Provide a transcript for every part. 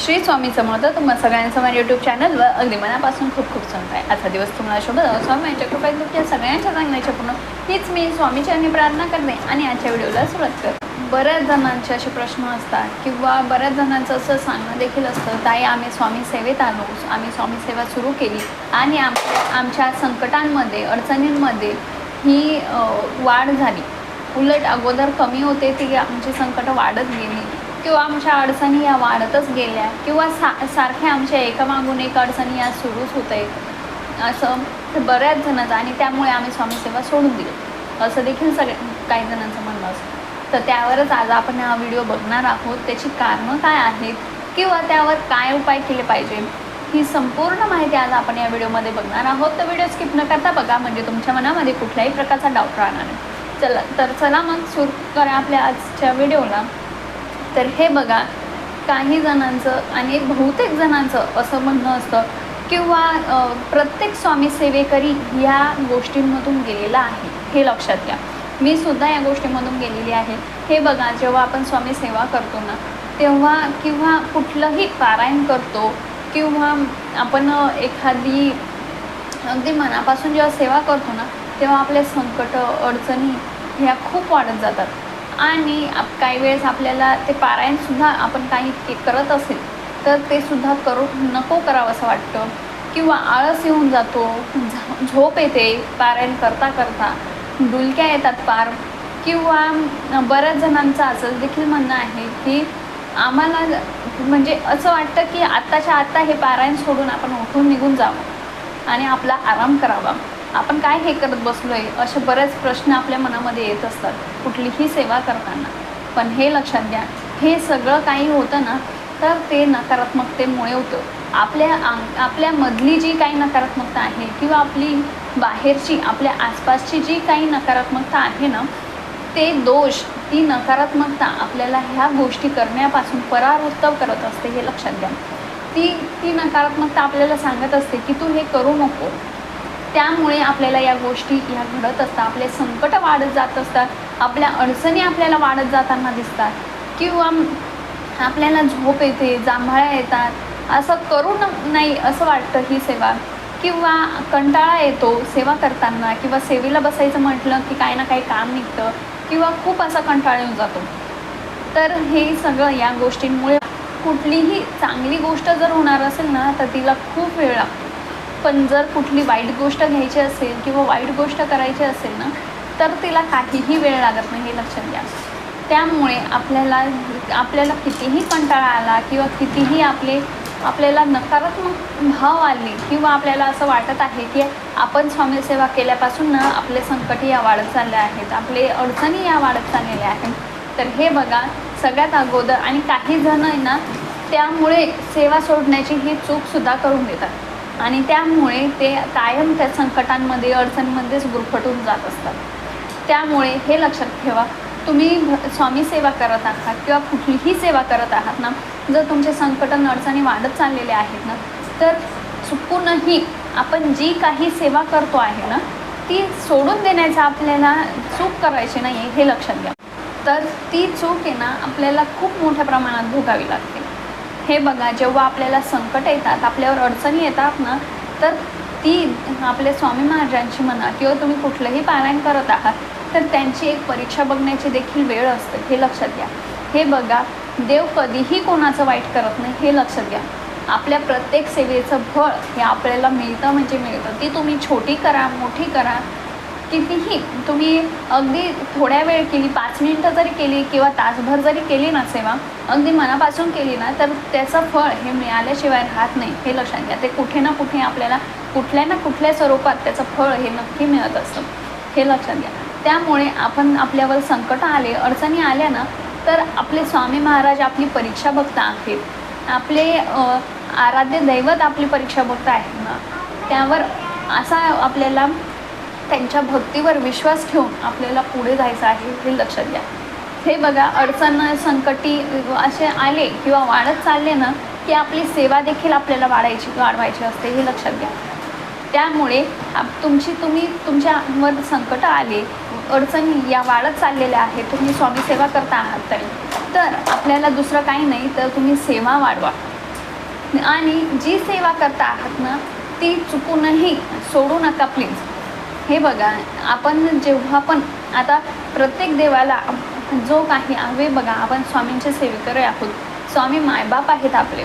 श्री स्वामी समर्थ तुम्हा सगळ्यांचं माझ्या यूट्यूब चॅनलवर अगदी मनापासून खूप खूप सांगत आहे. आजचा दिवस तुम्हाला शुभ जावो. स्वामी यांच्या कृपा तुमच्या सगळ्यांच्या सांगण्याच्या पूर्ण. हीच मी स्वामीची आणि प्रार्थना करते आणि आजच्या व्हिडिओला सुरुवात करते. बऱ्याच जणांचे असे प्रश्न असतात किंवा बऱ्याच जणांचं असं सांगणं देखील असतं ताई आम्ही स्वामी सेवेत आलो. आम्ही स्वामी सेवा सुरू केली आणि आम आमच्या संकटांमध्ये अडचणींमध्ये ही वाढ झाली. उलट अगोदर कमी होते ती आमची संकटं वाढत गेली. किंवा आमच्या अडचणी या वाढतच गेल्या किंवा सा सारख्या आमच्या एकामागून एक अडचणी या सुरूच होत आहेत असं बऱ्याच जणांचं आणि त्यामुळे आम्ही स्वामी सेवा सोडून दिली. असं देखील सगळ्या काही जणांचं म्हणणं असतं. तर त्यावरच आज आपण हा व्हिडिओ बघणार आहोत. त्याची कारणं काय आहेत किंवा त्यावर काय उपाय केले पाहिजे ही संपूर्ण माहिती आज आपण या व्हिडिओमध्ये बघणार आहोत. तर व्हिडिओ स्किप न करता बघा म्हणजे तुमच्या मनामध्ये कुठल्याही प्रकारचा डाऊट राहणार नाही. चला तर चला मग सुरू करा आपल्या आजच्या व्हिडिओला. तर हे बघा काही जणांचं आणि बहुतेक जणांचं असं म्हणणं असतं किंवा प्रत्येक स्वामी सेवेकरी या गोष्टींमधून गेलेला आहे हे लक्षात घ्या. मी सुद्धा या गोष्टीमधून गेलेली आहे. हे बघा जेव्हा आपण स्वामी सेवा करतो ना तेव्हा किंवा कुठलंही पारायण करतो किंवा आपण एखादी अगदी मनापासून जेव्हा सेवा करतो ना तेव्हा आपले संकट अडचणी ह्या खूप वाढत जातात. आणि आप काही वेळेस आपल्याला ते पारायणसुद्धा आपण काही के करत असेल तर ते सुद्धा करू नको करावं असं वाटतं. किंवा आळस येऊन जातो झ- झोप येते पारायण करता करता डुलक्या येतात पार. किंवा बऱ्याच जणांचं असं देखील म्हणणं आहे की आम्हाला म्हणजे असं वाटतं की आत्ताच्या आत्ता हे पारायण सोडून आपण उठून निघून जावं आणि आपला आराम करावा. आपण काय हे करत बसलो आहे असे बरेच प्रश्न आपल्या मनामध्ये येत असतात कुठलीही सेवा करताना. पण हे लक्षात घ्या हे सगळं काही होतं ना तर ते नकारात्मकतेमुळे होतं. आपल्या आपल्यामधली जी काही नकारात्मकता आहे किंवा आपली बाहेरची आपल्या आसपासची जी काही नकारात्मकता आहे ना ते दोष ती नकारात्मकता आपल्याला ह्या गोष्टी करण्यापासून परावृत्त करत असते हे लक्षात घ्या. ती ती नकारात्मकता आपल्याला सांगत असते की तू हे करू नको. त्यामुळे आपल्याला या गोष्टी ह्या घडत असतात. आपले संकट वाढत जात असतात. आपल्या अडचणी आपल्याला वाढत जाताना दिसतात. किंवा आपल्याला झोप येते जांभळ्या येतात. असं करू न नाही असं वाटतं ही सेवा. किंवा कंटाळा येतो सेवा करताना किंवा सेवेला बसायचं म्हटलं की काही ना काही काम निघतं. किंवा खूप असा कंटाळा येऊन जातो. तर हे सगळं या गोष्टींमुळे कुठलीही चांगली गोष्ट जर होणार असेल ना तर तिला खूप वेळ लागतो. पण जर कुठली वाईट गोष्ट घ्यायची असेल किंवा वाईट गोष्ट करायची असेल ना तर तिला काहीही वेळ लागत नाही हे लक्षात घ्या. त्यामुळे आपल्याला आपल्याला कितीही कंटाळा आला किंवा कितीही आपले आपल्याला नकारात्मक भाव आले किंवा आपल्याला असं वाटत आहे की आपण स्वामीसेवा केल्यापासून ना आपले संकट या वाढत चालले आहेत आपले अडचणी या वाढत चाललेल्या आहेत. तर हे बघा सगळ्यात अगोदर आणि काही जण आहे ना त्यामुळे सेवा सोडण्याची ही चूकसुद्धा करून देतात. आणि त्यामुळे ते कायम त्या संकटांमध्ये अडचणीमध्येच गुरफटून जात असतात. त्यामुळे हे लक्षात ठेवा तुम्ही स्वामी सेवा करत आहात किंवा कुठलीही सेवा करत आहात ना जर तुमचे संकट अडचणी वाढत चाललेले आहेत ना तर चुकूनही आपण जी काही सेवा करतो आहे ना ती सोडून देण्याचा आपल्याला चूक करायची नाही आहे हे लक्षात घ्या. तर ती चूक आहे ना आपल्याला खूप मोठ्या प्रमाणात भोगावी लागते. हे बघा जेव्हा आपल्याला संकट येतात आपल्यावर अडचणी येतात ना तर ती आपल्या स्वामी महाराजांची म्हणा किंवा तुम्ही कुठलंही पारायण करत आहात तर त्यांची एक परीक्षा बघण्याची देखील वेळ असते. हे लक्षात घ्या. हे बघा देव कधीही कोणाचं वाईट करत नाही हे लक्षात घ्या. आपल्या प्रत्येक सेवेचं फळ हे आपल्याला मिळतं म्हणजे मिळतं. ती तुम्ही छोटी करा मोठी करा कितीही तुम्ही अगदी थोड्या वेळ केली पाच मिनटं जरी केली किंवा तासभर जरी केली ना सेवा अगदी मनापासून केली ना तर त्याचं फळ हे मिळाल्याशिवाय राहत नाही हे लक्षात घ्या. ते कुठे ना कुठे आपल्याला कुठल्या ना कुठल्या स्वरूपात त्याचं फळ हे नक्की मिळत असतं हे लक्षात घ्या. त्यामुळे आपण आपल्यावर संकट आले अडचणी आल्या ना तर आपले स्वामी महाराज आपली परीक्षा बघता आहेत. आपले आराध्य दैवत आपली परीक्षा बघता आहेत ना. त्यावर असा आपल्याला त्यांच्या भक्तीवर विश्वास ठेवून आपल्याला पुढे जायचं आहे हे लक्षात घ्या. हे बघा अडचण संकटी असे आले किंवा वाढत चालले ना की आपली सेवा देखील आपल्याला वाढायची वाढवायची असते हे लक्षात घ्या. त्यामुळे आप- तुमची तुम्ही तुमच्यावर संकट आले अडचणी या वाढत चाललेल्या आहेत तुम्ही स्वामी सेवा करता आहात तरी. तर आपल्याला दुसरं काही नाही तर तुम्ही सेवा वाढवा. आणि जी सेवा करता आहात ना ती चुकूनही सोडू नका प्लीज हे बघा आपण जेव्हा पण आता प्रत्येक देवाला जो काही हवे बघा आपण स्वामींचे सेवेकरी आहोत. स्वामी मायबाप आहेत आपले.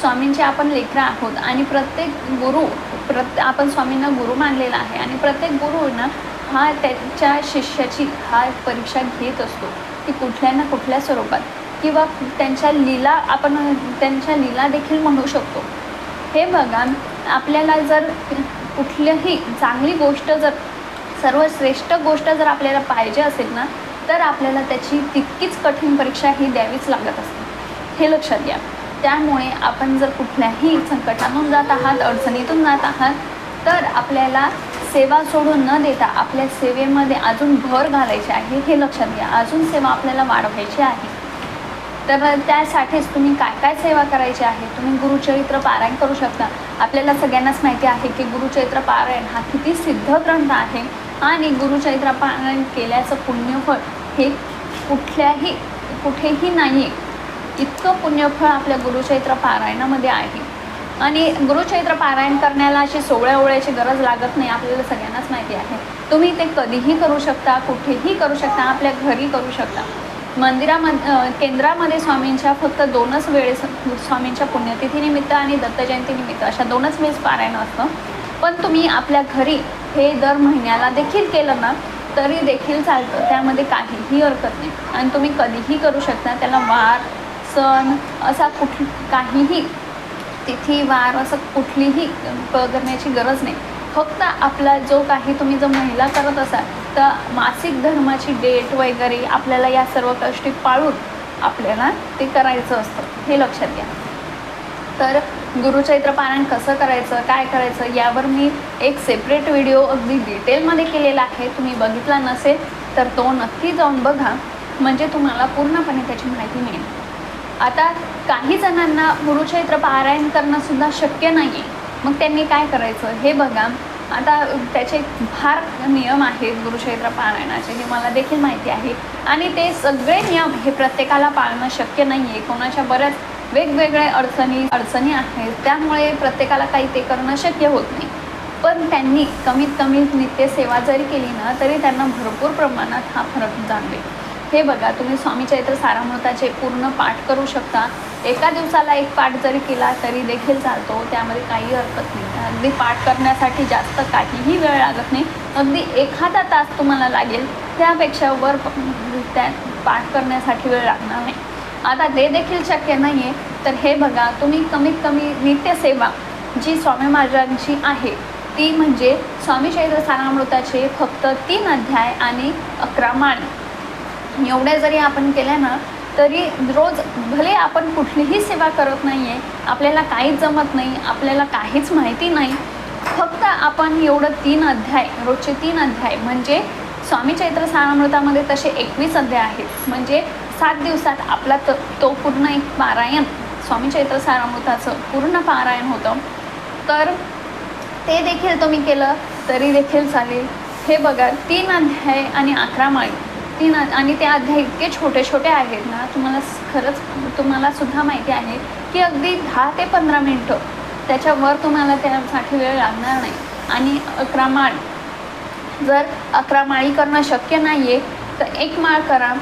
स्वामींचे आपण लेकरं आहोत. आणि प्रत्येक गुरु प्रत्ये आपण स्वामींना गुरु मानलेला आहे. आणि प्रत्येक गुरु ना हा त्याच्या शिष्याची हा परीक्षा घेत असतो. की कुठल्या ना कुठल्या स्वरूपात. किंवा त्यांच्या लीला आपण त्यांच्या लीला देखील म्हणू शकतो. हे बघा आपल्याला जर कुठलीही चांगली गोष्ट जर सर्वश्रेष्ठ गोष्ट जर आपल्याला पाहिजे असेल ना तर आपल्याला त्याची तितकीच कठीण परीक्षा ही द्यावीच लागत असते. हे लक्षात घ्या. त्यामुळे आपण जर कुठल्याही संकटातून जात आहात अडचणीतून जात आहात तर आपल्याला सेवा सोडून न देता आपल्या सेवेमध्ये अजून भर घालायची आहे हे लक्षात घ्या. अजून सेवा आपल्याला वाढवायची आहे. तर त्यासाठीच तुम्ही काय काय सेवा करायची आहे? तुम्ही गुरुचरित्र पारायण करू शकता. आपल्याला सगळ्यांनाच माहिती आहे की गुरुचरित्र पारायण हा किती सिद्ध ग्रंथ आहे आणि गुरुचरित्र पारायण केल्याचं पुण्यफळ हे कुठल्याही कुठेही नाही आहे इतकं पुण्यफळ आपल्या गुरुचैत्र पारायणामध्ये आहे. आणि गुरुचैत्र पारायण करण्याला अशी सोहळ्या ओळ्याची गरज लागत नाही आपल्याला सगळ्यांनाच माहिती आहे. तुम्ही ते कधीही करू शकता कुठेही करू शकता आपल्या घरी करू शकता. मंदिरामध्ये केंद्रामध्ये स्वामींच्या फक्त दोनच वेळेस स्वामींच्या पुण्यतिथीनिमित्त आणि दत्तजयंतीनिमित्त अशा दोनच वेळेस पारायण असतं. पण तुम्ही आपल्या घरी हे दर महिन्याला देखील केलं ना तरी देखील चालतं. त्यामध्ये काहीही हरकत नाही. आणि तुम्ही कधीही करू शकता. त्याला वार सण असा कुठ काहीही तिथी वार असं कुठलीही करण्याची गरज नाही. फक्त आपला जो काही तुम्ही जर महिला करत असाल तर मासिक धर्माची डेट वगैरे आपल्याला या सर्व गोष्टी पाळून आपल्याला ते करायचं असतं. हे लक्षात घ्या. तर गुरुचैत्र पारायण कसं करायचं काय करायचं यावर मी एक सेपरेट व्हिडिओ अगदी डिटेलमध्ये केलेला आहे. तुम्ही बघितला नसेल तर तो नक्की जाऊन बघा. म्हणजे तुम्हाला पूर्णपणे त्याची माहिती मिळेल. आता काही जणांना गुरुचैत्र पारायण करणंसुद्धा शक्य नाही आहे मग त्यांनी काय करायचं हे बघा. आता त्याचे फार नियम आहेत गुरुचैत्र पारायणाचे हे मला देखील माहिती आहे. आणि ते सगळे नियम हे प्रत्येकाला पाळणं शक्य नाही आहे कोणाच्या बऱ्याच वेगवेगळ्या अडचणी अडचणी आहेत त्यामुळे प्रत्येकाला काही ते करणं शक्य होत नाही. पण त्यांनी कमीत कमी नित्यसेवा जरी केली ना तरी त्यांना भरपूर प्रमाणात हा फरक जाणवेल. हे बघा तुम्ही स्वामी चैत्र सारामृताचे पूर्ण पाठ करू शकता. एका दिवसाला एक पाठ जरी केला तरी देखील चालतो. त्यामध्ये काही हरकत नाही. अगदी पाठ करण्यासाठी जास्त काहीही वेळ लागत नाही. अगदी एखादा तास तुम्हाला लागेल. त्यापेक्षा वर त्या पाठ करण्यासाठी वेळ लागणार नाही. आता ते देखील शक्य नाही आहे तर हे बघा तुम्ही कमीत कमी नित्यसेवा जी स्वामी महाराजांची आहे ती म्हणजे स्वामी चैत्र सारामृताचे फक्त तीन अध्याय आणि अकरा माळी. एवढ्या जरी आपण केल्या ना तरी रोज भले आपण कुठलीही सेवा करत नाही आहे आपल्याला काहीच जमत नाही आपल्याला काहीच माहिती नाही फक्त आपण एवढं तीन अध्याय रोजचे तीन अध्याय म्हणजे स्वामी चैत्र सारामृतामध्ये तसे एकवीस अध्याय आहेत. म्हणजे सात दिवसात आपला त तो पूर्ण एक पारायण स्वामी चैत्र सारामृताचं पूर्ण पारायण होतं. तर ते देखील तुम्ही केलं तरी देखील चालेल. हे बघा तीन अध्याय आणि अकरा माळी. तीन आणि ते अध्याय इतके छोटे छोटे आहेत ना तुम्हाला खरंच तुम्हाला सुद्धा माहिती आहे की अगदी दहा ते पंधरा मिनटं त्याच्यावर तुम्हाला त्यासाठी वेळ लागणार नाही. आणि अकरा माळ जर अकरा माळी करणं शक्य नाही आहे तर एक माळ करा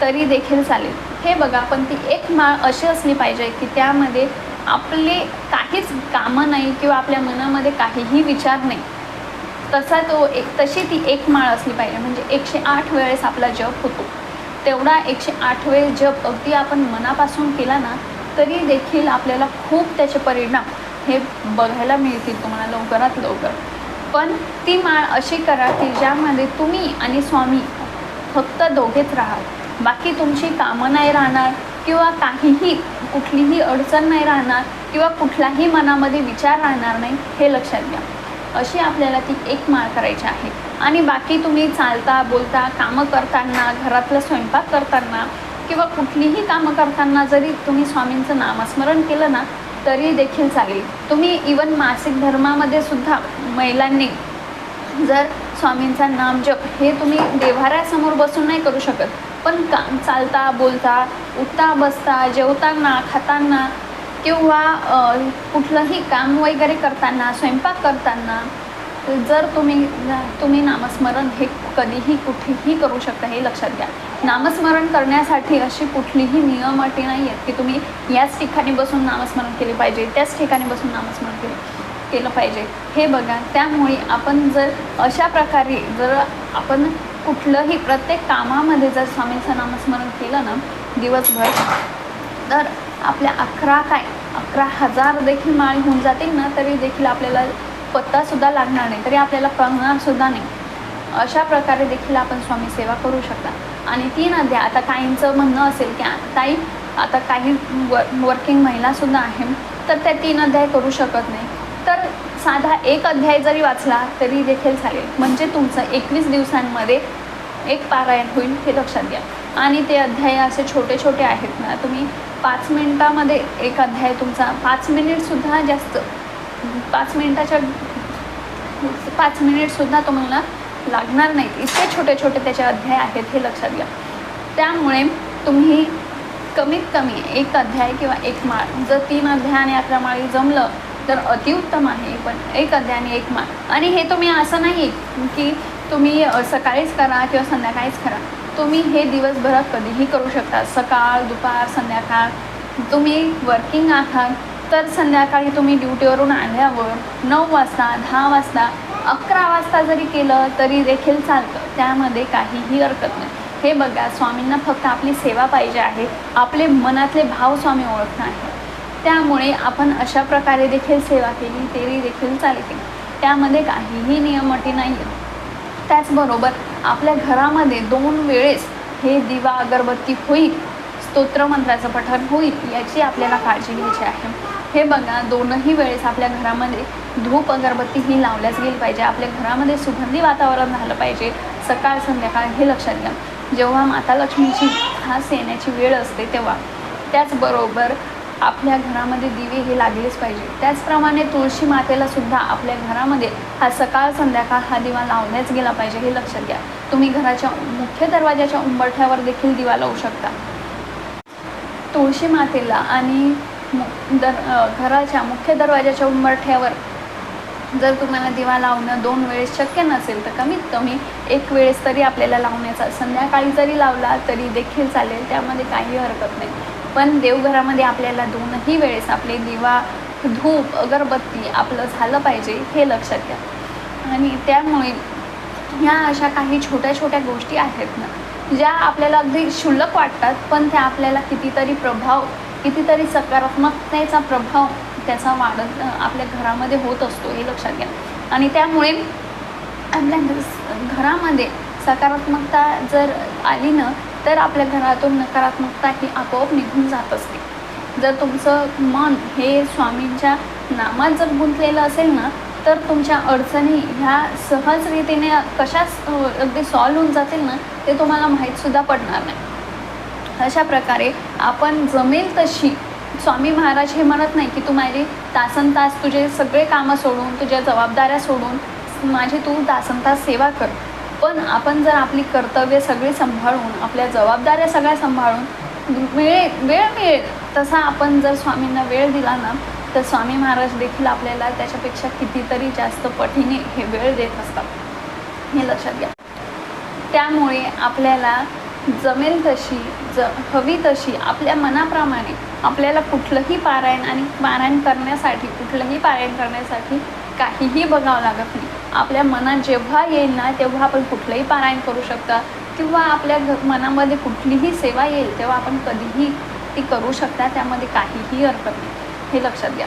तरी देखील चालेल. हे बघा पण ती एक माळ अशी असली पाहिजे की त्यामध्ये आपले काहीच कामं नाही किंवा आपल्या मनामध्ये काहीही विचार नाही. तसा तो एक तशी ती एक माळ असली पाहिजे. म्हणजे एकशे आठ वेळेस आपला जप होतो. तेवढा एकशे आठ वेळेस जप अगदी आपण मनापासून केला ना तरी देखील आपल्याला खूप त्याचे परिणाम हे बघायला मिळतील तुम्हाला लवकरात लवकर. पण ती माळ अशी करा की ज्यामध्ये तुम्ही आणि स्वामी फक्त दोघेच राहाल. बाकी तुमची कामं नाही राहणार किंवा काहीही कुठलीही अडचण नाही राहणार किंवा कुठलाही मनामध्ये विचार राहणार नाही हे लक्षात घ्या. अशी आपल्याला ती एक माळ करायची आहे. आणि बाकी तुम्ही चालता बोलता कामं करताना घरातला स्वयंपाक करताना किंवा कुठलीही कामं करताना जरी तुम्ही स्वामींचं नामस्मरण केलं ना तरी देखील चालेल. तुम्ही इवन मासिक धर्मामध्ये सुद्धा महिलांनी जर स्वामींचा नामजप हे तुम्ही देव्हाऱ्यासमोर बसून नाही करू शकत. पण का चालता बोलता उठता बसता जेवताना खाताना किंवा कुठलंही काम वगैरे करताना स्वयंपाक करताना जर तुम्ही तुम्ही नामस्मरण हे कधीही कुठेही करू शकता हे लक्षात घ्या. नामस्मरण करण्यासाठी अशी कुठलीही नियम अटी नाही आहेत की तुम्ही याच ठिकाणी बसून नामस्मरण केले पाहिजे त्याच ठिकाणी बसून नामस्मरण केले केलं पाहिजे. हे बघा त्यामुळे आपण जर अशा प्रकारे जर आपण कुठलंही प्रत्येक कामामध्ये जर स्वामींचं नामस्मरण केलं ना दिवसभर तर आपल्या अकरा काय अकरा हजार देखील माळी होऊन जातील ना तरी देखील आपल्याला पत्तासुद्धा लागणार नाही तरी आपल्याला कळणारसुद्धा नाही. अशा प्रकारे देखील आपण स्वामी सेवा करू शकता. आणि तीन अध्याय आता काहींचं म्हणणं असेल की ताई आता काही वर वर्किंग महिलासुद्धा आहे तर त्या तीन अध्याय करू शकत नाही. तर साधा एक अध्याय जरी वाचला तरी देखील चालेल. म्हणजे तुमचं एकवीस दिवसांमध्ये एक पारायण होईल हे लक्षात घ्या. आणि ते अध्याय असे छोटे छोटे आहेत ना तुम्ही पाच मिनटामध्ये एक अध्याय तुमचा. पाच मिनिटसुद्धा जास्त. पाच मिनिटाच्या पाच मिनिटसुद्धा तुम्हाला लागणार नाहीत. इतके छोटे छोटे त्याचे अध्याय आहेत हे लक्षात घ्या. त्यामुळे तुम्ही कमीत कमी एक अध्याय किंवा एक माळ जर तीन अध्याय आणि अकरा माळी जमलं तर अतिउत्तम आहे. पण एक अध्याय आणि एक माळ. आणि हे तुम्ही असं नाही की तुम्ही सकाळीच करा किंवा संध्याकाळीच करा. तुम्ही हे दिवसभरात कधीही करू शकता. सकाळ दुपार संध्याकाळ. तुम्ही वर्किंग आहात तर संध्याकाळी तुम्ही ड्युटीवरून आल्यावर नऊ वाजता दहा वाजता अकरा वाजता जरी केलं तरी देखील चालतं. त्यामध्ये काहीही हरकत नाही. हे बघा स्वामींना फक्त आपली सेवा पाहिजे आहे. आपले मनातले भाव स्वामी ओळखणं आहे त्यामुळे आपण अशा प्रकारे देखील सेवा केली तरी देखील चालते. त्यामध्ये काहीही नियम अटी नाही आहेत त्याचबरोबर आपल्या घरामध्ये दोन वेळेस हे दिवा अगरबत्ती होईल स्तोत्रमंत्राचं पठण होईल याची आपल्याला काळजी घ्यायची आहे. हे बघा दोनही वेळेस आपल्या घरामध्ये धूप अगरबत्ती ही लावल्याच गेली पाहिजे. आपल्या घरामध्ये सुगंधी वातावरण झालं पाहिजे. सकाळ संध्याकाळ हे लक्षात घ्या. जेव्हा माता लक्ष्मीची खास येण्याची वेळ असते तेव्हा. त्याचबरोबर आपल्या घरामध्ये दिवे हे लागलेच पाहिजे. त्याचप्रमाणे तुळशी मातेला सुद्धा आपल्या घरामध्ये हा सकाळ संध्याकाळ हा दिवा लावण्याच गेला पाहिजे हे लक्षात घ्या. तुम्ही घराच्या मुख्य दरवाजाच्या उंबरठ्यावर देखील दिवा लावू शकता. तुळशी मातेला आणि दर घराच्या मुख्य दरवाजाच्या उंबरठ्यावर जर तुम्हाला दिवा लावणं दोन वेळेस शक्य नसेल तर कमीत कमी एक वेळेस तरी आपल्याला लावण्याचा. संध्याकाळी जरी लावला तरी देखील चालेल त्यामध्ये काही हरकत नाही. पण देवघरामध्ये आपल्याला दोनही वेळेस आपले दिवा धूप अगरबत्ती आपलं झालं पाहिजे हे लक्षात घ्या. आणि त्यामुळे ह्या अशा काही छोट्या छोट्या गोष्टी आहेत ना ज्या आपल्याला अगदी क्षुल्लक वाटतात पण त्या आपल्याला कितीतरी प्रभाव कितीतरी सकारात्मकतेचा प्रभाव त्याचा वाढत आपल्या घरामध्ये होत असतो हे लक्षात घ्या. आणि त्यामुळे आपल्या घरामध्ये सकारात्मकता जर आली ना तर आपल्या घरातून नकारात्मकता ही आपोआप निघून जात असते. जर तुमचं मन हे स्वामींच्या नामात जर गुंतलेलं असेल ना तर तुमच्या अडचणी ह्या सहज रीतीने कशा अगदी सॉल्व्ह होऊन जातील ना ते तुम्हाला माहीतसुद्धा पडणार नाही. अशा प्रकारे आपण जमेल तशी स्वामी महाराज हे म्हणत नाही की तू माझी तासन तास तुझे सगळे कामं सोडून तुझ्या जबाबदाऱ्या सोडून माझी तू तासन तास सेवा कर. पण आपण जर आपली कर्तव्य सगळी सांभाळून आपल्या जबाबदाऱ्या सगळ्या सांभाळून वेळ वेळ मिळेल तसा आपण जर स्वामींना वेळ दिला ना तर स्वामी महाराज देखील आपल्याला त्याच्यापेक्षा कितीतरी जास्त पटीने हे वेळ देत असतात. हे लक्षात घ्या. त्यामुळे आपल्याला जमेल तशी ज हवी तशी आपल्या मनाप्रमाणे आपल्याला कुठलंही पारायण आणि पारायण करण्यासाठी कुठलंही पारायण करण्यासाठी काहीही बघावं लागत नाही. आपल्या मनात जेव्हा येईल ना तेव्हा आपण कुठलंही पारायण करू शकता. किंवा आपल्या घ मनामध्ये कुठलीही सेवा येईल तेव्हा आपण कधीही ती करू शकता. त्यामध्ये काहीही हरकत नाही. हे लक्षात घ्या.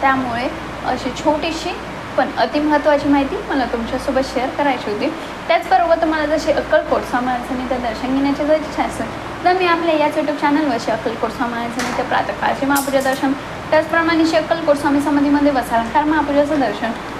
त्यामुळे अशी छोटीशी पण अतिमहत्त्वाची माहिती मला तुमच्यासोबत शेअर करायची होती. त्याचबरोबर तुम्हाला जशी अक्कलकोट समाजसमिती दर्शन घेण्याची जर इच्छा असेल तर मी आपल्या याच यूट्यूब चॅनलवरशी अक्कलकोट अक्कलकोट ते प्रातकाळचे महापूजा दर्शन त्याचप्रमाणे श्री अक्कलकोट स्वामी समाधीमध्ये वसालंकार महापूजाचं दर्शन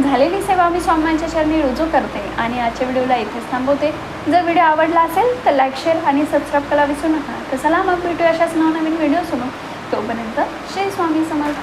झालेली सेवा मी स्वामींच्या चरणी रुजू करते आणि आजच्या व्हिडिओला इथेच थांबवते. जर व्हिडिओ आवडला असेल तर लाईक शेअर आणि सबस्क्राईब करायला विसरू नका. तर चला मग भेटू अशाच नवनवीन व्हिडिओ सोडून तोपर्यंत श्री स्वामी समर्थ.